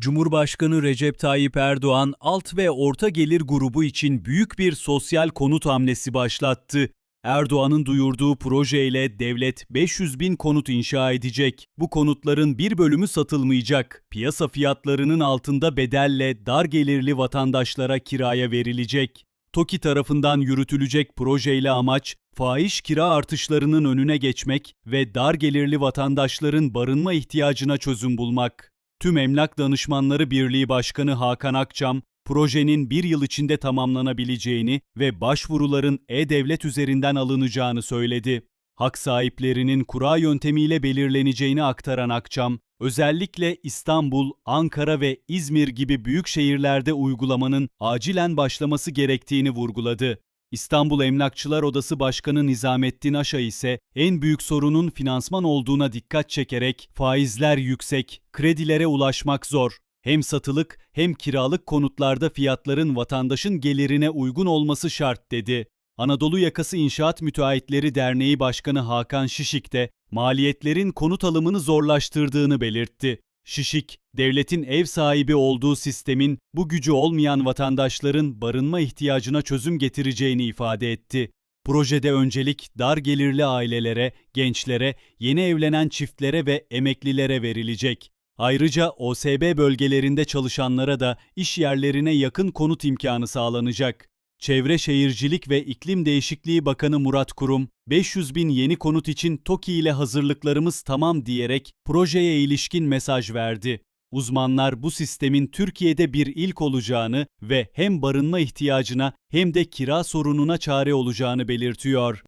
Cumhurbaşkanı Recep Tayyip Erdoğan alt ve orta gelir grubu için büyük bir sosyal konut hamlesi başlattı. Erdoğan'ın duyurduğu projeyle devlet 500 bin konut inşa edecek. Bu konutların bir bölümü satılmayacak. Piyasa fiyatlarının altında bedelle dar gelirli vatandaşlara kiraya verilecek. TOKİ tarafından yürütülecek projeyle amaç, fahiş kira artışlarının önüne geçmek ve dar gelirli vatandaşların barınma ihtiyacına çözüm bulmak. Tüm Emlak Danışmanları Birliği Başkanı Hakan Akçam, projenin bir yıl içinde tamamlanabileceğini ve başvuruların e-devlet üzerinden alınacağını söyledi. Hak sahiplerinin kura yöntemiyle belirleneceğini aktaran Akçam, özellikle İstanbul, Ankara ve İzmir gibi büyük şehirlerde uygulamanın acilen başlaması gerektiğini vurguladı. İstanbul Emlakçılar Odası Başkanı Nizamettin Aşa ise en büyük sorunun finansman olduğuna dikkat çekerek faizler yüksek, kredilere ulaşmak zor. Hem satılık hem kiralık konutlarda fiyatların vatandaşın gelirine uygun olması şart dedi. Anadolu Yakası İnşaat Müteahhitleri Derneği Başkanı Hakan Şişik de maliyetlerin konut alımını zorlaştırdığını belirtti. Şişik, devletin ev sahibi olduğu sistemin bu gücü olmayan vatandaşların barınma ihtiyacına çözüm getireceğini ifade etti. Projede öncelik dar gelirli ailelere, gençlere, yeni evlenen çiftlere ve emeklilere verilecek. Ayrıca OSB bölgelerinde çalışanlara da iş yerlerine yakın konut imkanı sağlanacak. Çevre Şehircilik ve İklim Değişikliği Bakanı Murat Kurum, 500 bin yeni konut için TOKİ ile hazırlıklarımız tamam diyerek projeye ilişkin mesaj verdi. Uzmanlar bu sistemin Türkiye'de bir ilk olacağını ve hem barınma ihtiyacına hem de kira sorununa çare olacağını belirtiyor.